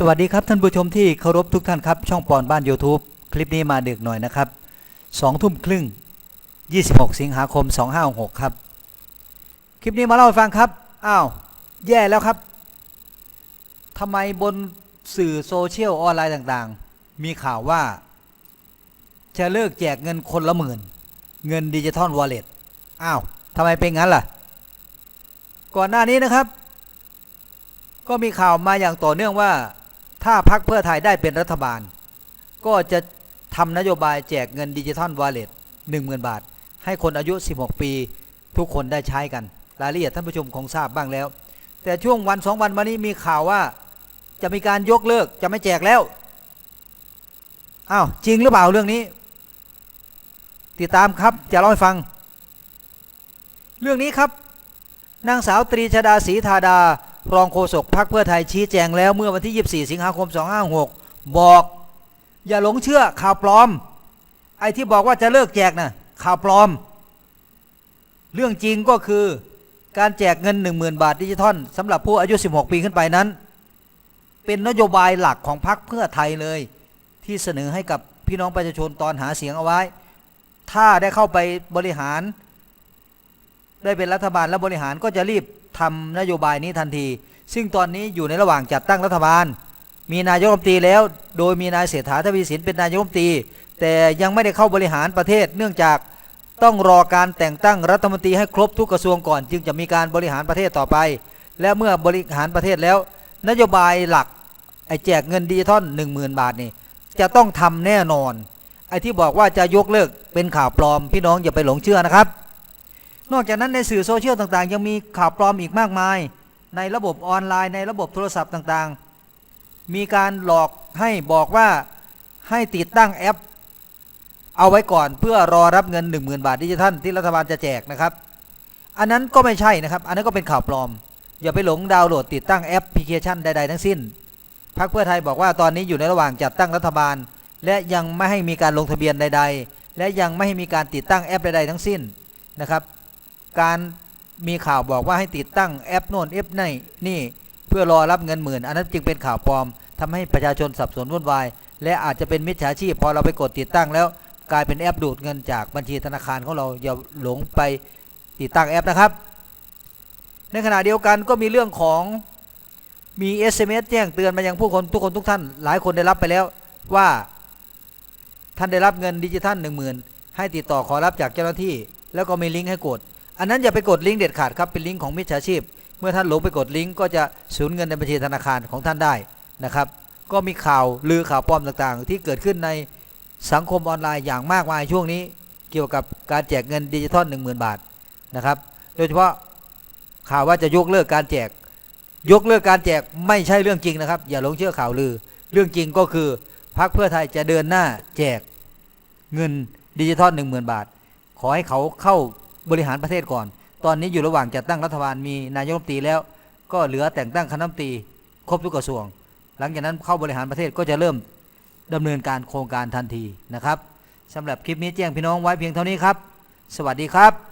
สวัสดีครับท่านผู้ชมที่เคารพทุกท่านครับ ช่องปอนบ้าน YouTube คลิปนี้มาดึกหน่อยนะครับสองทุ่มครึ่ง 26 สิงหาคม 2566 ครับ คลิปนี้มาเล่าให้ฟังครับอ้าวแย่แล้วครับทำไมบนสื่อโซเชียลออนไลน์ต่างๆ มีข่าวว่า จะเลิกแจกเงินคนละหมื่น เงินดิจิทัลวอลเล็ตอ้าวทำไมเป็นงั้นล่ะ ก่อนหน้านี้นะครับ ก็มีข่าวมาอย่างต่อเนื่องว่า ถ้าพักเพื่อไทยได้เป็นรัฐบาล ก็จะทำนโยบายแจกเงินดิจิทัลวอลเล็ตหนึ่งหมื่นบาท ให้คนอายุ 16 ปี ทุกคนได้ใช้กัน รายละเอียดท่านผู้ชมคงทราบบ้างแล้ว แต่ช่วงวันสองวันมานี้มีข่าวว่าจะมีการยกเลิกจะไม่แจกแล้วอ้าวจริงหรือเปล่าเรื่องนี้ ติดตามครับจะเล่าให้ฟัง เรื่องนี้ครับ นางสาวตรีชดาศรีธาดา รองโฆษกพรรคเพื่อไทยชี้แจงแล้วเมื่อวันที่ 24 สิงหาคม 256 บอก อย่าหลงเชื่อข่าวปลอม ไอ้ที่บอกว่าจะเลิกแจกนะ่ะข่าวปลอม เรื่องจริงก็คือการแจกเงิน 10,000 บาทดิจิทัลสำหรับผู้อายุ 16 ปีขึ้นไปนั้น เป็นนโยบายหลักของพรรคเพื่อไทยเลย ที่เสนอให้กับพี่น้องประชาชนตอนหาเสียงเอาไว้ ถ้าได้เข้าไปบริหาร ได้เป็นรัฐบาลและบริหารก็จะรีบ ทำนโยบายนี้ทันที ซึ่งตอนนี้อยู่ในระหว่างจัดตั้งรัฐบาล มีนายกรัฐมนตรีแล้ว โดยมีนายเศรษฐาทวีสินเป็นนายกรัฐมนตรี แต่ยังไม่ได้เข้าบริหารประเทศ เนื่องจากต้องรอการแต่งตั้งรัฐมนตรีให้ครบทุกกระทรวงก่อน จึงจะมีการบริหารประเทศต่อไป และเมื่อบริหารประเทศแล้ว นโยบายหลักไอ้แจกเงินดิจิทัลหนึ่งหมื่นบาทนี่จะต้องทำแน่นอนไอ้ที่บอกว่าจะยกเลิกเป็นข่าวปลอมพี่น้องอย่าไปหลงเชื่อนะครับ นอกจากนั้นในสื่อโซเชียลต่างๆ ยังมีข่าวปลอมอีกมากมาย ในระบบออนไลน์ในระบบโทรศัพท์ต่างๆ มีการหลอกให้บอกว่าให้ติดตั้งแอป เอาไว้ก่อนเพื่อรอรับเงิน 10,000 บาทดิจิทัลที่รัฐบาลจะแจกนะครับ อันนั้นก็ไม่ใช่นะครับ อันนั้นก็เป็นข่าวปลอม อย่าไปหลงดาวน์โหลดติดตั้งแอปพลิเคชันใด ๆ ทั้งสิ้นพรรคเพื่อไทยบอกว่าตอนนี้อยู่ในระหว่างจัดตั้งรัฐบาล และยังไม่ให้มีการลงทะเบียนใด ๆ และยังไม่ให้มีการติดตั้งแอปใด ๆ ทั้งสิ้นนะครับ การมีข่าวบอกว่าให้ติดตั้งแอปโน่นแอปนี่นี่เพื่อรอรับเงินหมื่น อันนั้นจึงเป็นข่าวปลอมทำให้ประชาชนสับสนวุ่นวาย และอาจจะเป็นมิจฉาชีพพอเราไปกดติดตั้งแล้ว กลายเป็นแอปดูดเงินจากบัญชีธนาคารของเราอย่าหลงไปติดตั้งแอปนะครับ ในขณะเดียวกันก็มีเรื่องของมี SMS แจ้งเตือนมายังผู้คนทุกคนทุกท่าน หลายคนได้รับไปแล้วว่า ท่านได้รับเงินดิจิทัลหนึ่งหมื่นให้ติดต่อขอรับจากเจ้าหน้าที่ แล้วก็มีลิงก์ให้กด อันนั้นอย่าไปกดลิงก์เด็ดขาดครับเป็นลิงก์ของมิจฉาชีพ เมื่อท่านหลงไปกดลิงก์ก็จะสูญเงินในบัญชีธนาคารของท่านได้นะครับ ก็มีข่าวลือข่าวปลอมต่างๆ ที่เกิดขึ้นในสังคมออนไลน์อย่างมากมายช่วงนี้ เกี่ยวกับการแจกเงินดิจิทัล1 0,000 บาทนะครับ โดยเฉพาะข่าวว่าจะยกเลิกการแจก ยกเลิกการแจกไม่ใช่เรื่องจริงนะครับ อย่าหลงเชื่อข่าวลือ เรื่องจริงก็คือพรรคเพื่อไทยจะเดินหน้าแจกเงินดิจิทัล1 0,000 บาท ขอให้เขาเข้า บริหารประเทศก่อน ตอนนี้อยู่ระหว่างจัดตั้งรัฐบาลมีนายกรัฐมนตรีแล้ว ก็เหลือแต่งตั้งคณะรัฐมนตรีครบทุกกระทรวง หลังจากนั้นเข้าบริหารประเทศก็จะเริ่มดำเนินการโครงการทันทีนะครับสำหรับคลิปนี้แจ้งพี่น้องไว้เพียงเท่านี้ครับ สวัสดีครับ